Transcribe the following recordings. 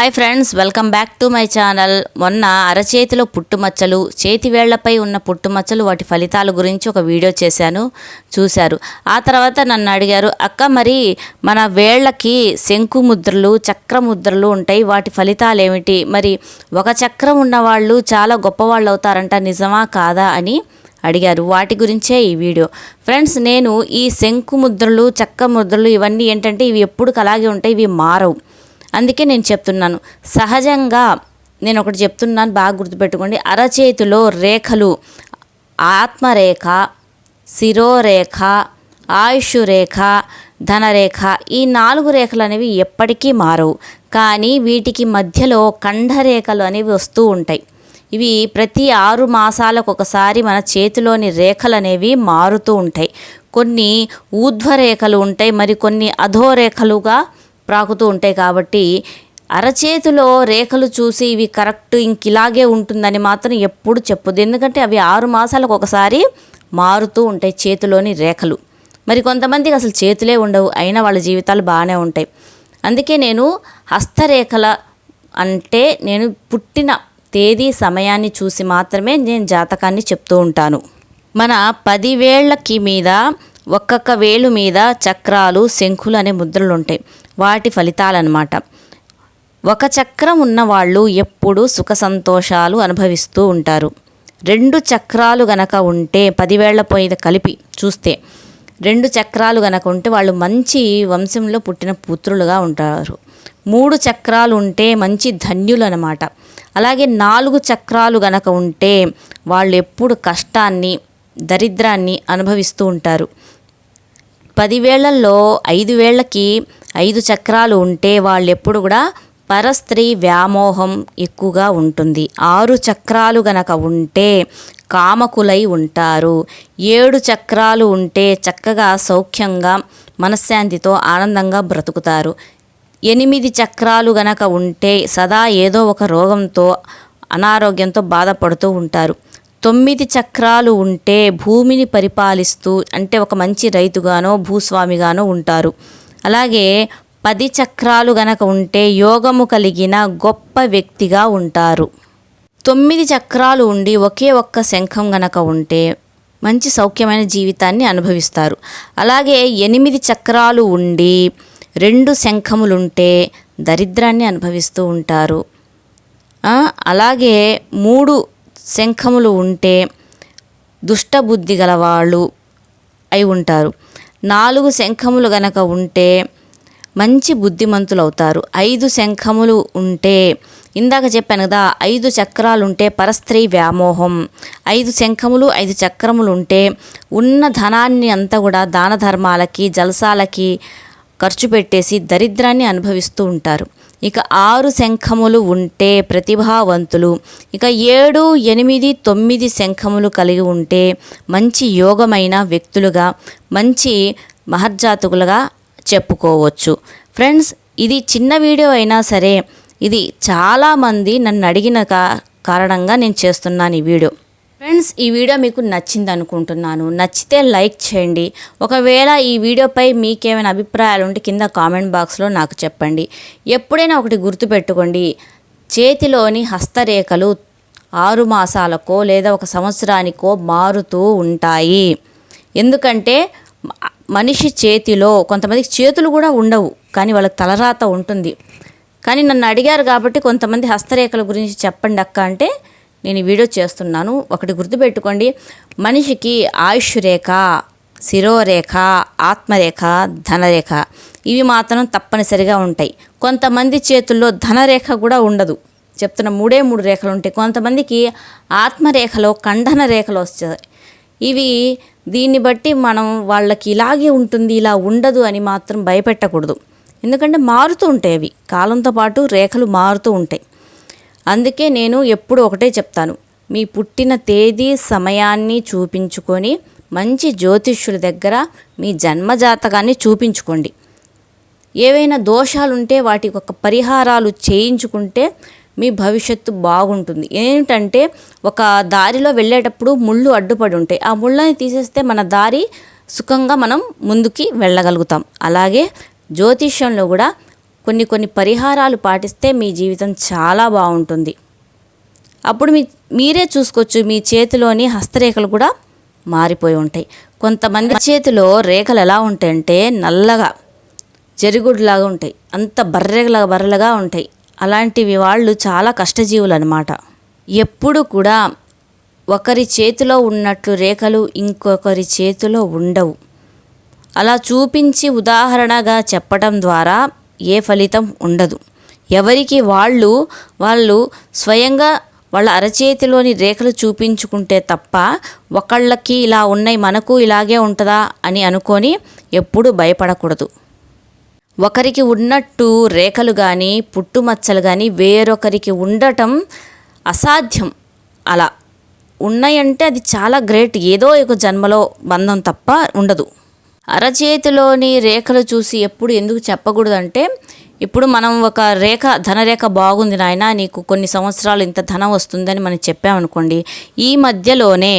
Hi friends welcome back to my channel మొన్న అరచేతిలో పుట్టుమచ్చలు చేతివేళ్ళపై ఉన్న పుట్టుమచ్చలు వాటి ఫలితాల గురించి ఒక వీడియో చేశాను చూశారు. ఆ తర్వాత నన్ను అడిగారు అక్క మరి మన వేళ్ళకి శంకు ముద్రలు చక్ర ముద్రలు ఉంటాయి వాటి ఫలితాలు ఏమిటి? మరి ఒక చక్రం ఉన్న వాళ్ళు చాలా గొప్పవాళ్ళు అవుతారంట నిజమా కాదా? అని అడిగారు. వాటి గురించే ఈ వీడియో. ఫ్రెండ్స్ నేను ఈ శంకు ముద్రలు చక్క ముద్రలు ఇవన్నీ ఏంటంటే ఇవి ఎప్పుడు అలాగే ఉంటాయి ఇవి మారవు. అందుకే నేను చెప్తున్నాను. సహజంగా నేను ఒకటి చెప్తున్నాను బాగా గుర్తుపెట్టుకోండి. అరచేతిలో రేఖలు ఆత్మరేఖ శిరోరేఖ ఆయుష్ రేఖ ధనరేఖ ఈ నాలుగు రేఖలు అనేవి ఎప్పటికీ మారవు. కానీ వీటికి మధ్యలో కంఠరేఖలు అనేవి వస్తూ ఉంటాయి. ఇవి ప్రతి ఆరు మాసాలకు ఒకసారి మన చేతిలోని రేఖలు అనేవి మారుతూ ఉంటాయి. కొన్ని ఊర్ధ్వరేఖలు ఉంటాయి మరి కొన్ని అధోరేఖలుగా ప్రాకుతూ ఉంటాయి కాబట్టి అరచేతిలో రేఖలు చూసి ఇవి కరెక్ట్ ఇంక ఇలాగే ఉంటుందని మాత్రం ఎప్పుడు చెప్పదు ఎందుకంటే అవి ఆరు మాసాలకు ఒకసారి మారుతూ ఉంటాయి చేతిలోని రేఖలు. మరి కొంతమందికి అసలు చేతులే ఉండవు అయినా వాళ్ళ జీవితాలు బాగానే ఉంటాయి. అందుకే నేను హస్తరేఖల అంటే నేను పుట్టిన తేదీ సమయాన్ని చూసి మాత్రమే నేను జాతకాన్ని చెప్తూ ఉంటాను. మన పదివేళ్ళకి మీద ఒక్కొక్క వేలు మీద చక్రాలు శంఖులు అనే ముద్రలు ఉంటాయి. వాటి ఫలితాలన్నమాట. ఒక చక్రం ఉన్నవాళ్ళు ఎప్పుడూ సుఖ సంతోషాలు అనుభవిస్తూ ఉంటారు. రెండు చక్రాలు గనక ఉంటే పదివేళ్ళ పోయిన కలిపి చూస్తే రెండు చక్రాలు గనక ఉంటే వాళ్ళు మంచి వంశంలో పుట్టిన పుత్రులుగా ఉంటారు. మూడు చక్రాలు ఉంటే మంచి ధన్యులు అనమాట అలాగే నాలుగు చక్రాలు గనక ఉంటే వాళ్ళు ఎప్పుడు కష్టాన్ని దరిద్రాన్ని అనుభవిస్తూ ఉంటారు. పదివేళ్ళలో ఐదు వేళ్ళకి ఐదు చక్రాలు ఉంటే వాళ్ళు ఎప్పుడు కూడా పరస్త్రీ వ్యామోహం ఎక్కువగా ఉంటుంది. ఆరు చక్రాలు గనక ఉంటే కామకులై ఉంటారు. ఏడు చక్రాలు ఉంటే చక్కగా సౌఖ్యంగా మనశ్శాంతితో ఆనందంగా బ్రతుకుతారు. ఎనిమిది చక్రాలు గనక ఉంటే సదా ఏదో ఒక రోగంతో అనారోగ్యంతో బాధపడుతూ ఉంటారు. తొమ్మిది చక్రాలు ఉంటే భూమిని పరిపాలిస్తూ అంటే ఒక మంచి రైతుగానో భూస్వామిగానో ఉంటారు. అలాగే పది చక్రాలు గనక ఉంటే యోగము కలిగిన గొప్ప వ్యక్తిగా ఉంటారు. తొమ్మిది చక్రాలు ఉండి ఒకే ఒక్క శంఖం గనక ఉంటే మంచి సౌఖ్యమైన జీవితాన్ని అనుభవిస్తారు. అలాగే ఎనిమిది చక్రాలు ఉండి రెండు శంఖములుంటే దరిద్రాన్ని అనుభవిస్తూ ఉంటారు. అలాగే మూడు శంఖములు ఉంటే దుష్టబుద్ధి గలవాళ్ళు అయి ఉంటారు. నాలుగు శంఖములు గనక ఉంటే మంచి బుద్ధిమంతులు అవుతారు ఐదు శంఖములు ఉంటే ఇందాక చెప్పాను కదా ఐదు చక్రాలు ఉంటే పరస్త్రీ వ్యామోహం. ఐదు శంఖములు ఐదు చక్రములు ఉంటే ఉన్న ధనాన్ని అంతా కూడా దాన ధర్మాలకి జలసాలకి ఖర్చు పెట్టేసి దరిద్రాన్ని అనుభవిస్తూ ఉంటారు. ఇక ఆరు శంఖములు ఉంటే ప్రతిభావంతులు. ఇక ఏడు ఎనిమిది తొమ్మిది శంఖములు కలిగి ఉంటే మంచి యోగమైన వ్యక్తులుగా మంచి మహర్జాతకులుగా చెప్పుకోవచ్చు. ఫ్రెండ్స్ ఇది చిన్న వీడియో అయినా సరే ఇది చాలామంది నన్ను అడిగిన కారణంగా నేను చేస్తున్నాను ఈ వీడియో. ఫ్రెండ్స్ ఈ వీడియో మీకు నచ్చింది అనుకుంటున్నాను. నచ్చితే లైక్ చేయండి. ఒకవేళ ఈ వీడియోపై మీకేమైనా అభిప్రాయాలు ఉంటే కింద కామెంట్ బాక్స్లో నాకు చెప్పండి. ఎప్పుడైనా ఒకటి గుర్తుపెట్టుకోండి. చేతిలోని హస్తరేఖలు ఆరు మాసాలకో లేదా ఒక సంవత్సరానికో మారుతూ ఉంటాయి. ఎందుకంటే మనిషి చేతిలో కొంతమందికి చేతులు కూడా ఉండవు కానీ వాళ్ళకి తలరాత ఉంటుంది. కానీ నన్ను అడిగారు కాబట్టి కొంతమంది హస్తరేఖల గురించి చెప్పండి అక్క అంటే నేను ఈ వీడియో చేస్తున్నాను. ఒకటి గుర్తుపెట్టుకోండి. మనిషికి ఆయుష్ రేఖ శిరోరేఖ ఆత్మరేఖ ధనరేఖ ఇవి మాత్రం తప్పనిసరిగా ఉంటాయి. కొంతమంది చేతుల్లో ధనరేఖ కూడా ఉండదు. చెప్తున్న మూడే మూడు రేఖలు ఉంటాయి కొంతమందికి ఆత్మరేఖలో ఖండన రేఖలు వస్తాయి. ఇవి దీన్ని బట్టి మనం వాళ్ళకి ఇలాగే ఉంటుంది ఇలా ఉండదు అని మాత్రం భయపెట్టకూడదు. ఎందుకంటే మారుతూ ఉంటాయి అవి. కాలంతో పాటు రేఖలు మారుతూ ఉంటాయి. అందుకే నేను ఎప్పుడు ఒకటే చెప్తాను. మీ పుట్టిన తేదీ సమయాన్ని చూపించుకొని మంచి జ్యోతిష్యుల దగ్గర మీ జన్మజాతకాన్ని చూపించుకోండి. ఏవైనా దోషాలుంటే వాటి ఒక పరిహారాలు చేయించుకుంటే మీ భవిష్యత్తు బాగుంటుంది. ఏంటంటే ఒక దారిలో వెళ్ళేటప్పుడు ముళ్ళు అడ్డుపడి ఉంటాయి. ఆ ముళ్ళని తీసేస్తే మన దారి సుఖంగా మనం ముందుకి వెళ్ళగలుగుతాం. అలాగే జ్యోతిష్యంలో కూడా కొన్ని కొన్ని పరిహారాలు పాటిస్తే మీ జీవితం చాలా బాగుంటుంది. అప్పుడు మీ మీరే చూసుకోవచ్చు మీ చేతిలోని హస్తరేఖలు కూడా మారిపోయి ఉంటాయి. కొంతమంది చేతిలో రేఖలు ఎలా ఉంటాయంటే నల్లగా జరుగుడులాగా ఉంటాయి. అంత బర్రెగలా బర్రెలుగా ఉంటాయి. అలాంటివి వాళ్ళు చాలా కష్టజీవులు అనమాట ఎప్పుడు కూడా ఒకరి చేతిలో ఉన్నట్లు రేఖలు ఇంకొకరి చేతిలో ఉండవు. అలా చూపించి ఉదాహరణగా చెప్పడం ద్వారా ఏ ఫలితం ఉండదు. ఎవరికి వాళ్ళు వాళ్ళు స్వయంగా వాళ్ళ అరచేతిలోని రేఖలు చూపించుకుంటే తప్ప ఒకళ్ళకి ఇలా ఉన్నాయి మనకు ఇలాగే ఉంటుందా అని అనుకొని ఎప్పుడూ భయపడకూడదు. ఒకరికి ఉన్నట్టు రేఖలు కానీ పుట్టుమచ్చలు కానీ వేరొకరికి ఉండటం అసాధ్యం. అలా. ఉన్నాయంటే అది చాలా గ్రేట్. ఏదో ఒక జన్మలో బంధం తప్ప ఉండదు. అరచేతిలోని రేఖలు చూసి ఎప్పుడు ఎందుకు చెప్పకూడదంటే ఇప్పుడు మనం ఒక రేఖ ధనరేఖ బాగుంది నాయన నీకు కొన్ని సంవత్సరాలు ఇంత ధనం వస్తుందని మనం చెప్పామనుకోండి ఈ మధ్యలోనే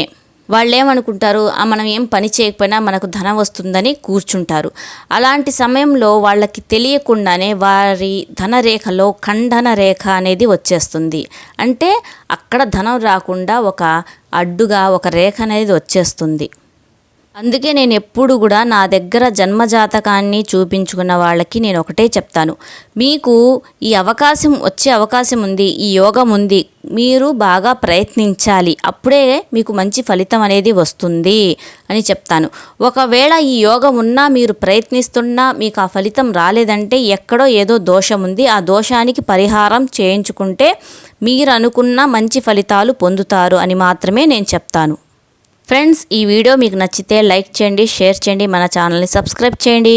వాళ్ళు ఏమనుకుంటారు "ఆ, మనం ఏం పని చేయకపోయినా మనకు ధనం వస్తుందని కూర్చుంటారు. అలాంటి సమయంలో వాళ్ళకి తెలియకుండానే వారి ధనరేఖలో ఖండన రేఖ అనేది వచ్చేస్తుంది. అంటే అక్కడ ధనం రాకుండా ఒక అడ్డుగా ఒక రేఖ అనేది వచ్చేస్తుంది. అందుకే నేను ఎప్పుడు కూడా నా దగ్గర జన్మజాతకాన్ని చూపించుకున్న వాళ్ళకి నేను ఒకటే చెప్తాను. మీకు ఈ అవకాశం వచ్చే అవకాశం ఉంది ఈ యోగం ఉంది మీరు బాగా ప్రయత్నించాలి అప్పుడే మీకు మంచి ఫలితం అనేది వస్తుంది అని చెప్తాను. ఒకవేళ ఈ యోగం ఉన్నా మీరు ప్రయత్నిస్తున్నా మీకు ఆ ఫలితం రాలేదంటే ఎక్కడో ఏదో దోషం ఉంది ఆ దోషానికి పరిహారం చేయించుకుంటే మీరు అనుకున్న మంచి ఫలితాలు పొందుతారు అని మాత్రమే నేను చెప్తాను. ఫ్రెండ్స్ ఈ వీడియో మీకు నచ్చితే లైక్ చేయండి షేర్ చేయండి మన ఛానల్ని సబ్స్క్రైబ్ చేయండి.